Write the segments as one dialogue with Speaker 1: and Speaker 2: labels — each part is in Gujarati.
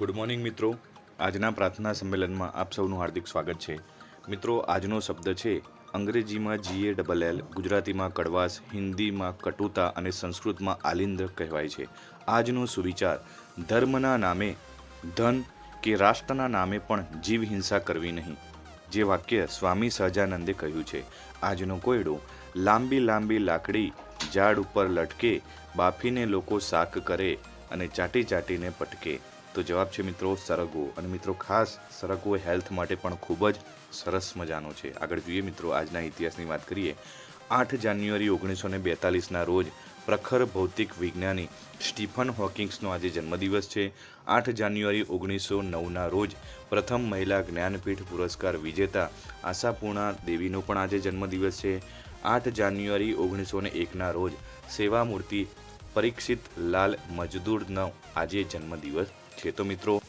Speaker 1: ગુડ મોર્નિંગ મિત્રો. આજના પ્રાર્થના સંમેલનમાં આપ સૌનું હાર્દિક સ્વાગત છે. મિત્રો, આજનો શબ્દ છે, અંગ્રેજીમાં જીએ ડબલ એલ ગુજરાતીમાં કડવાશ, હિન્દીમાં કટુતા અને સંસ્કૃતમાં આલિંદ્ર કહેવાય છે. આજનો સુવિચાર, ધર્મના નામે ધન કે રાષ્ટ્રના નામે પણ જીવ હિંસા કરવી નહીં, જે વાક્ય સ્વામી સહજાનંદે કહ્યું છે. આજનો કોયડો, લાંબી લાંબી લાકડી, ઝાડ ઉપર લટકે, બાફીને લોકો શાક કરે અને ચાટી ચાટીને પટકે. તો જવાબ છે મિત્રો સરગવો. અને મિત્રો ખાસ સરગવો હેલ્થ માટે પણ ખૂબ જ સરસ મજાનો છે. આગળ જોઈએ મિત્રો આજના ઇતિહાસની વાત કરીએ. આઠ જાન્યુઆરી ઓગણીસો ને બેતાલીસના રોજ પ્રખર ભૌતિક વિજ્ઞાની સ્ટીફન હોકિંગ્સનો આજે જન્મદિવસ છે. આઠ જાન્યુઆરી ઓગણીસો નવના રોજ પ્રથમ મહિલા જ્ઞાનપીઠ પુરસ્કાર વિજેતા આશાપૂર્ણા દેવીનો પણ આજે જન્મદિવસ છે. આઠ જાન્યુઆરી ઓગણીસો ને એકના રોજ સેવામૂર્તિ પરીક્ષિત લાલ મજદૂરનો આજે જન્મદિવસ છે. તો મિત્રો,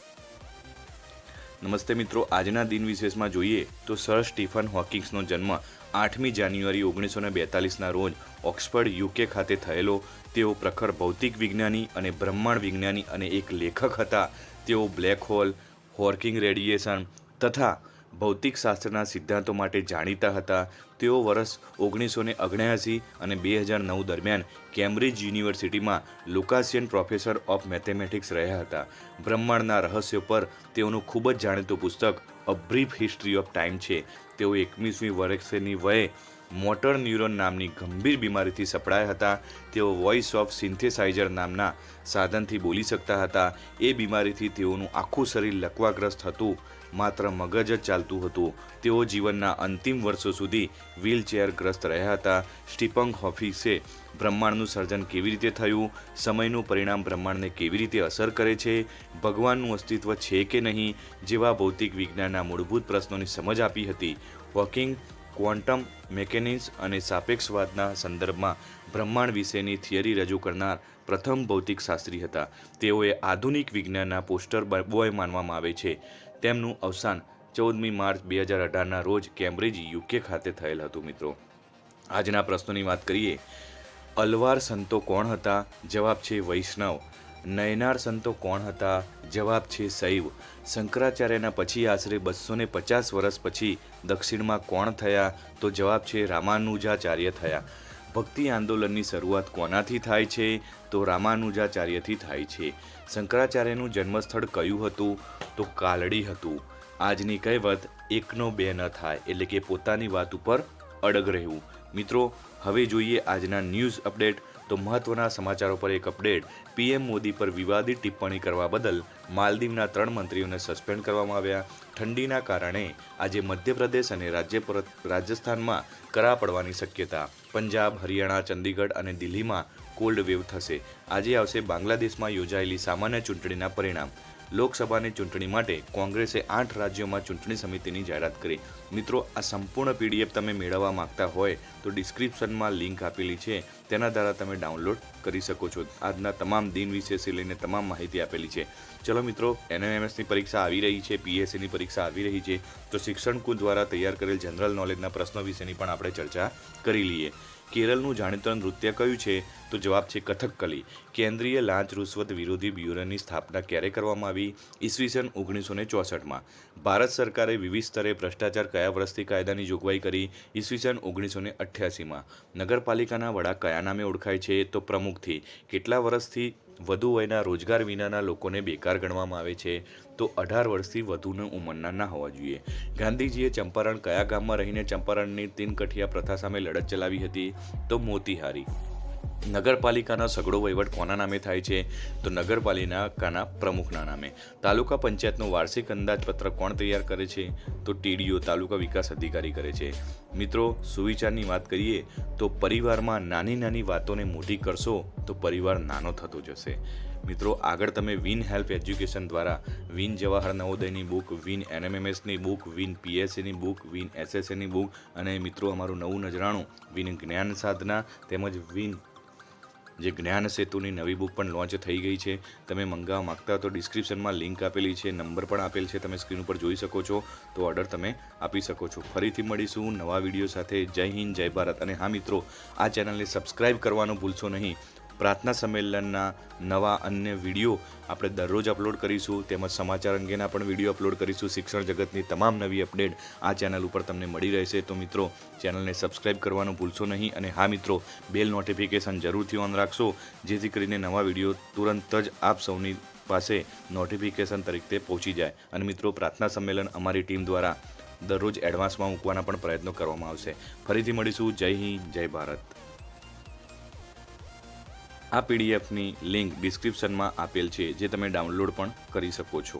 Speaker 1: નમસ્તે મિત્રો, આજના દિન વિશેષમાં જોઈએ તો સર સ્ટીફન હોકિંગ્સનો જન્મ આઠમી જાન્યુઆરી ઓગણીસો ને બેતાલીસના રોજ ઓક્સફર્ડ યુકે ખાતે થયેલો. તેઓ પ્રખર ભૌતિક વિજ્ઞાની અને બ્રહ્માંડ વિજ્ઞાની અને એક લેખક હતા. તેઓ બ્લેક હોલ, હોર્કિંગ રેડિયેશન તથા ભૌતિકશાસ્ત્રના સિદ્ધાંતો માટે જાણીતા હતા. તેઓ વર્ષ ઓગણીસો ને અગણ્યાસી અને બે હજાર નવ દરમિયાન કેમ્બ્રિજ યુનિવર્સિટીમાં લુકાસિયન પ્રોફેસર ઓફ મેથેમેટિક્સ રહ્યા હતા. બ્રહ્માંડના રહસ્યો પર તેઓનું ખૂબ જ જાણીતું પુસ્તક a brief history of time છે. તેઓ એકવીસમી વર્ષની વયે મોટર ન્યુરોન નામની ગંભીર બીમારીથી સપડાયા હતા. તેઓ વોઇસ ઓફ સિન્થેસાઇઝર નામના સાધનથી બોલી શકતા હતા. એ બીમારીથી તેઓનું આખું શરીર લકવાગ્રસ્ત હતું. માત્ર મગજ જ ચાલતું હતું. તેઓ જીવનના અંતિમ વર્ષો સુધી વ્હીલચેરગ્રસ્ત રહ્યા હતા. સ્ટીપંગ હોફિસે બ્રહ્માંડનું સર્જન કેવી રીતે થયું? સમયનું પરિણામ બ્રહ્માંડને કેવી રીતે અસર કરે છે? ભગવાનનું અસ્તિત્વ છે કે નહીં? જેવા ભૌતિક વિજ્ઞાનના મૂળભૂત પ્રશ્નોની સમજ આપી હતી. વોકિંગ ક્વોન્ટમ મેકેનિક્સ અને સાપેક્ષવાદના સંદર્ભમાં બ્રહ્માંડ વિશેની થિયરી રજૂ કરનાર પ્રથમ ભૌતિકશાસ્ત્રી હતા. તેઓએ આધુનિક વિજ્ઞાનના પોસ્ટર બોય માનવામાં આવે છે. તેમનું અવસાન ચૌદમી માર્ચ બે હજાર અઢારના રોજ કેમ્બ્રિજ, યુકે ખાતે થયેલ હતું, મિત્રો. આજના પ્રશ્નોની વાત કરીએ. અલવાર સંતો કોણ હતા? જવાબ છે વૈષ્ણવ. નયનાર સંતો કોણ હતા? જવાબ છે શૈવ. શંકરાચાર્યના પછી આશરે બસો ને પચાસ વર્ષ પછી દક્ષિણમાં કોણ થયા? તો જવાબ છે રામાનુજાચાર્ય થયા. ભક્તિ આંદોલનની શરૂઆત કોનાથી થાય છે? તો રામાનુજાચાર્યથી થાય છે. શંકરાચાર્યનું જન્મસ્થળ કયું હતું? તો કાલડી હતું. આજની કહેવત, એકનો બે ન થાય, એટલે કે પોતાની વાત ઉપર અડગ રહેવું. મિત્રો, હવે જોઈએ આજના ન્યૂઝ અપડેટ. તો મહત્વના સમાચારો પર એક અપડેટ. પીએમ મોદી પર વિવાદિત ટિપ્પણી કરવા બદલ માલદીવના ત્રણ મંત્રીઓને સસ્પેન્ડ કરવામાં આવ્યા. ઠંડીના કારણે આજે મધ્યપ્રદેશ અને રાજ્ય રાજસ્થાનમાં કરા પડવાની શક્યતા. પંજાબ, હરિયાણા, ચંદીગઢ અને દિલ્હીમાં કોલ્ડ વેવ થશે. આજે આવશે બાંગ્લાદેશમાં યોજાયેલી સામાન્ય ચૂંટણીના પરિણામ. લોકસભાની ચૂંટણી માટે કોંગ્રેસે આઠ રાજ્યોમાં ચૂંટણી સમિતિની જાહેરાત કરી. મિત્રો, આ સંપૂર્ણ પીડીએફ તમે મેળવવા માંગતા હોય તો ડિસ્ક્રિપ્શનમાં લિંક આપેલી છે. તેના દ્વારા તમે ડાઉનલોડ કરી શકો છો. આજના તમામ દિન વિશેષથી લઈને તમામ માહિતી આપેલી છે. ચલો મિત્રો, એનએમએમએસની પરીક્ષા આવી રહી છે, પીએસસીની પરીક્ષા આવી રહી છે, તો શિક્ષણ કુલ દ્વારા તૈયાર કરેલ જનરલ નોલેજના પ્રશ્નો વિશેની પણ આપણે ચર્ચા કરી લઈએ. કેરળનું જાણીતું નૃત્ય કયું છે? તો જવાબ છે કથકકલી કેન્દ્રીય લાંચ રૂશ્વત વિરોધી બ્યુરોની સ્થાપના ક્યારે કરવામાં આવી? ઈસવીસન ઓગણીસો ને ચોસઠમાં. ભારત સરકારે વિવિધ સ્તરે ભ્રષ્ટાચાર કયા વર્ષથી કાયદાની જોગવાઈ કરી? ઈસવીસન ઓગણીસો ને અઠ્યાસીમાં. નગરપાલિકાના વડા કયા નામે ઓળખાય છે? તો પ્રમુખથી. કેટલા વર્ષથી વધુ વયના રોજગાર વિનાના લોકોને બેકાર ગણવામાં આવે છે, તો અઢાર વર્ષથી વધુની ઉંમરના ના હોવા જોઈએ. ગાંધીજીએ ચંપારણ કયા ગામમાં રહીને ચંપારણની તીનકઠિયા પ્રથા સામે લડત ચલાવી હતી? તો મોતીહારી. નગરપાલિકાનો સગડો વહીવટ કોના નામે થાય છે? તો નગરપાલિકાના પ્રમુખના નામે. તાલુકા પંચાયતનું વાર્ષિક અંદાજપત્ર કોણ તૈયાર કરે છે? તો ટીડીઓ, તાલુકા વિકાસ અધિકારી કરે છે. મિત્રો, સુવિચારની વાત કરીએ, તો પરિવારમાં નાની નાની વાતોને મોટી કરશો, તો પરિવાર નાનો થતો જશે. મિત્રો, આગળ તમે વિન હેલ્પ એજ્યુકેશન દ્વારા, વિન જવાહર નવોદયની બુક, વિન એનએમએમએસની બુક, વિન પીએસસીની બુક, વિન એસએસએની બુક અને મિત્રો, અમારું નવું નજરાણું, વિન જ્ઞાન સાધના તેમજ વિન જે જ્ઞાન સેતુની નવી બુક પણ લોન્ચ થઈ ગઈ છે. તમે મંગાવવા માગતા તો ડિસ્ક્રિપ્શનમાં લિંક આપેલી છે નંબર પણ આપેલ છે, તમે સ્ક્રીન ઉપર જોઈ શકો છો. તો ઓર્ડર તમે આપી શકો છો. ફરીથી મળીશું નવા વીડિયો સાથે. જય હિન્દ, જય ભારત. અને હા મિત્રો, આ ચેનલને સબસ્ક્રાઈબ કરવાનું ભૂલશો નહીં. પ્રાર્થના સંમેલનના નવા અન્ય વીડિયો આપણે દરરોજ અપલોડ કરીશું, તેમજ સમાચાર અંગેના પણ વીડિયો અપલોડ કરીશું. શિક્ષણ જગતની તમામ નવી અપડેટ આ ચેનલ ઉપર તમને મળી રહેશે. તો મિત્રો, ચેનલને સબસ્ક્રાઇબ કરવાનું ભૂલશો નહીં અને હા મિત્રો, બેલ નોટિફિકેશન જરૂરથી ઓન રાખશો, જેથી કરીને નવા વીડિયો તુરંત જ આપ સૌની પાસે નોટિફિકેશન તરીકે પહોંચી જાય. અને મિત્રો, પ્રાર્થના સંમેલન અમારી ટીમ દ્વારા દરરોજ એડવાન્સમાં મૂકવાના પણ પ્રયત્નો કરવામાં આવશે. ફરીથી મળીશું. જય હિન્દ, જય ભારત. આ પીડીએફની લિંક ડિસ્ક્રિપ્શનમાં આપેલ છે જે તમે ડાઉનલોડ પણ કરી શકો છો.